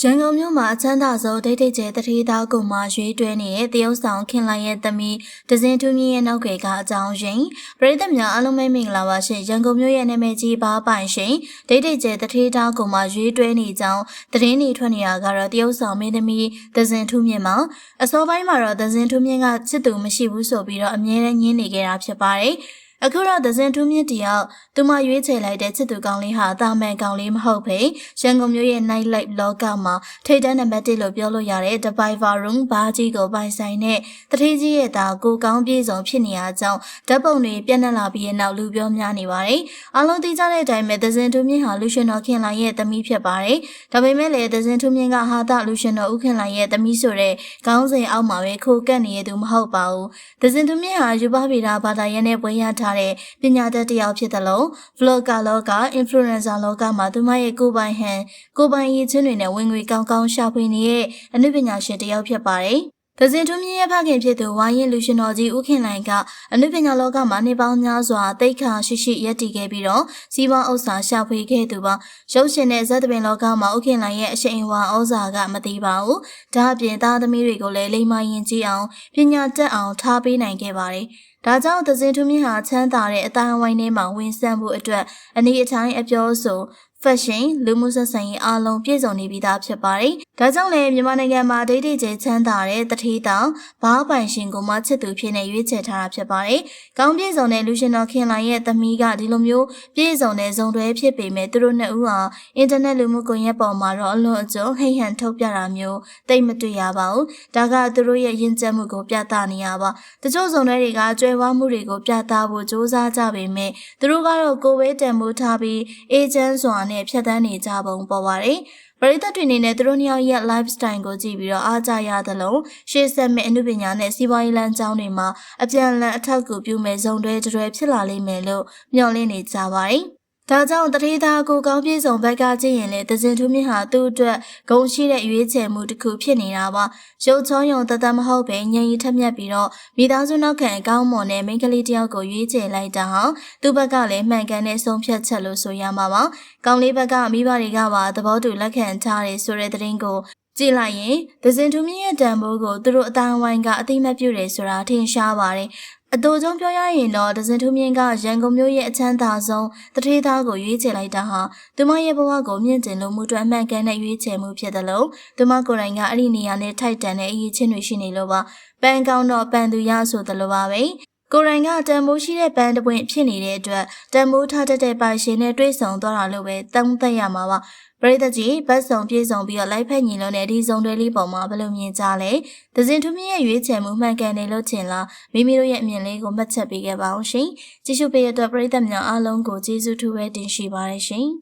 ရန်ကုန်မြို့မှာအချမ်းသာဆုံးဒိတ်ဒိတ်ကျဲတထေးသားကိုမှရွေးတွဲနေတဲ့တရုတ်ဆောင်ခင်လိုက်ရဲ့သမီးဒဇင်ထူးမြင့်ရဲ့နောက်ွယ်ကအကြောင်းရင်းပရိသတ်များအားလုံးပဲမင်္ဂလာပါရှင်ရန်ကုန်မြို့ရဲ့နာမည်ကြီးဘားပိုင်ရှင်ဒိတ်ဒိတ်ကျဲတထေးသားကိုမှရွေးတွဲနေကြောင်းသတင်းတွေထွက်နေတာကတော့တရုတ်ဆောင်မင်းသမီးဒဇင်ထူးမြင့်မှာအစောပိုင်းမှာတော့ဒဇင်ထူးမြင့်ကချစ်သူမရှိဘူးဆိုပြီးတော့အမြဲတမ်းညင်းနေခဲ့တာဖြစ်ပါတယ် အခုတော့ဒဇင်ထူးမြင့်တယောက်သူမရွေးချယ်လိုက်တဲ့ချစ်သူကောင်းလေးဟာတာမန်ကောင်းလေးမဟုတ်ပဲရန်ကုန်မြို့ရဲ့ night life လောကမှာထိတ်တန်းနံပါတ်1လို့ပြောလို့ရတဲ့ The Biver Room ဘားကြီးကိုပိုင်ဆိုင်တဲ့တထေးကြီးရဲ့သားကိုကောင်းပြေဆုံးဖြစ်နေရကြောင်းဓာတ်ပုံတွေပြန့်နှံ့လာပြီးတဲ့နောက်လူပြောများနေပါတယ်။အားလုံးသိကြတဲ့အတိုင်းပဲဒဇင်ထူးမြင့်ဟာလူရှင်တော်ခင်လိုင်ရဲ့သမီးဖြစ်ပါတယ်။ဒါပေမဲ့လည်းဒဇင်ထူးမြင့်ကဟာတာလူရှင်တော်ဦးခင်လိုင်ရဲ့သမီးဆိုတဲ့ခေါင်းစဉ်အောက်မှာပဲခိုကပ်နေရသူမဟုတ်ပါဘူး။ဒဇင်ထူးမြင့်ဟာယူပဗီဒါဘာသာရပ်နဲ့ပွဲရထားတဲ့ပညာတတ်တစ်ယောက်ဖြစ်တယ်လို့ vlogger လောက influencer လောကမှာသူမရဲ့ကိုယ်ပိုင်ဟန်ကိုယ်ပိုင်ရည်ချင်းတွေနဲ့ဝင်ငွေကောင်းကောင်းရှာဖွေနေတဲ့အနုပညာရှင်တစ်ယောက်ဖြစ်ပါတယ်။ဒဇင်ထွန်းမြင့်ရဲ့ဖခင်ဖြစ်သူဝိုင်းရင်လူရှင်တော်ကြီးဦးခင်လိုင်ကအနုပညာလောကမှာနေပေါင်းများစွာတိတ်ခါရှိရှိရပ်တည်ခဲ့ပြီးတော့စီးပွားဥစ္စာရှာဖွေခဲ့သူပါရုပ်ရှင်နဲ့ဇက်သပင်လောကမှာဦးခင်လိုင်ရဲ့အရှိန်အဝါဩဇာကမသိပါဘူးဒါအပြင်သားသမီးတွေကိုလည်းလိမ္မာရင်ကြည့်အောင်ပညာတတ်အောင်ထားပေးနိုင်ခဲ့ပါတယ် ဒါကြောင့်သဇင်ထုမြင့်ဟာချမ်းသာတဲ့အတိုင်းဝိုင်းထဲမှာဝင်ဆန့်ဖို့အတွက်အနေအထိုင်အပြောဆို fashion လူမှုဆက်ဆံရေးအားလုံးပြည့်စုံနေပြီးသားဖြစ်ပါတယ်။ဒါကြောင့်လည်းမြန်မာနိုင်ငံမှာဒိတ်ဒိတ်ကျချမ်းသာတဲ့တထေးတောင်ဘားပိုင်ရှင်ကိုမှချစ်သူဖြစ်နေရွေးချယ်ထားတာဖြစ်ပါတယ်။ကောင်းပြည့်စုံတဲ့လူရှင်တော်ခင်လိုင်ရဲ့သမီးကဒီလိုမျိုးပြည့်စုံတဲ့ဇုံတွဲဖြစ်ပေမဲ့သူတို့နှစ်ဦးဟာအင်တာနက်လူမှုကွန်ရက်ပေါ်မှာတော့အလွန်အကျွံဟိတ်ဟန်ထုတ်ပြတာမျိုးသိမတွေ့ရပါဘူး။ဒါကသူတို့ရဲ့ယဉ်ကျေးမှုကိုပြသနေရပါ။တချို့ဇုံတွဲတွေကကြွယ်ဝမှုတွေကိုပြသဖို့စ조사ကြပေမဲ့သူတို့ကတော့ကိုယ်ဝဲတန်မိုးထားပြီးအေဂျင့်စွာနဲ့ဖြတ်တန်းနေကြပုံပေါ်ပါတယ်။ပရိသတ်တွေအနေနဲ့သူတို့နှစ်ယောက်ရဲ့ lifestyle ကိုကြည့်ပြီးတော့အားကြရသလိုရှေ့ဆက်မဲ့အမှုပညာနဲ့စီးပွားရေးလမ်းကြောင်းတွေမှာအပြန်အလှန်အထောက်အကူပြုမဲ့ဇုံတွဲတွဲဖြစ်လာလိမ့်မယ်လို့မျှော်လင့်နေကြပါတယ်။ ဒါကြောင့်တထေးသားကိုကောင်းပြေဆုံးဘက်ကကြည့်ရင်လေတစင်ထူးမြင့်ဟာသူ့အတွက်ဂုံရှိတဲ့ရွေးချယ်မှုတစ်ခုဖြစ်နေတာပါရုပ်ချောရုံတသက်မဟုတ်ပဲညင်ရီထက်မြက်ပြီးတော့မိသားစုနောက်ခံအကောင်းမွန်တဲ့မိန်းကလေးတယောက်ကိုရွေးချယ်လိုက်တာဟာသူ့ဘက်ကလည်းမှန်ကန်တဲ့ဆုံးဖြတ်ချက်လို့ဆိုရမှာပါကောင်းလေးဘက်ကမိဘတွေကပါသဘောတူလက်ခံထားတယ်ဆိုတဲ့သတင်းကိုကြည့်လိုက်ရင်ဒဇင်ထူးမြင့်ရဲ့တန်ဖိုးကိုသူတို့အတိုင်းဝိုင်းကအသိမှတ်ပြုတယ်ဆိုတာထင်ရှားပါတယ် အတူဆုံးပြောရရင်တော့ဒဇင်ထူးမြင့်ကရန်ကုန်မြို့ရဲ့အချမ်းသာဆုံးတထေးသားကိုရွေးချယ်လိုက်တာဟာသူမရဲ့ဘဝကိုမြင့်တင်လို့မှုအတွက်အမှန်ကန်တဲ့ရွေးချယ်မှုဖြစ်တယ်လို့သူမကိုယ်တိုင်ကအဲ့ဒီနေရာနဲ့ထိုက်တန်တဲ့အရေးချင်းတွေရှိနေလို့ပါပန်းကောင်းတော့ပန်းသူရဆိုတယ်လို့ပါပဲကိုရိုင်ကတန်မိုးရှိတဲ့ပန်းတပွင့်ဖြစ်နေတဲ့အတွက်တန်မိုးထားတတ်တဲ့ပိုင်ရှင်နဲ့တွေ့ဆုံသွားတာလို့ပဲသုံးသပ်ရမှာပါ ပရိသတ်ကြီးဘတ်စုံပြေဆုံးပြီးတော့လိုက်ဖက်ညီလုံးနဲ့ဒီစုံတွဲလေးပေါ်မှာဘယ်လိုမြင်ကြလဲ။ဒဇင်ထူးမြင့်ရဲ့ရွေးချယ်မှုမှန်ကန်တယ်လို့ထင်လားမိမိတို့ရဲ့အမြင်လေးကိုမှတ်ချက်ပေးခဲ့ပါအောင်ရှင်။ကြည့်ရှုပေးရတဲ့ပရိသတ်များအားလုံးကိုကျေးဇူးထူးပဲတင်ရှိပါတယ်ရှင်။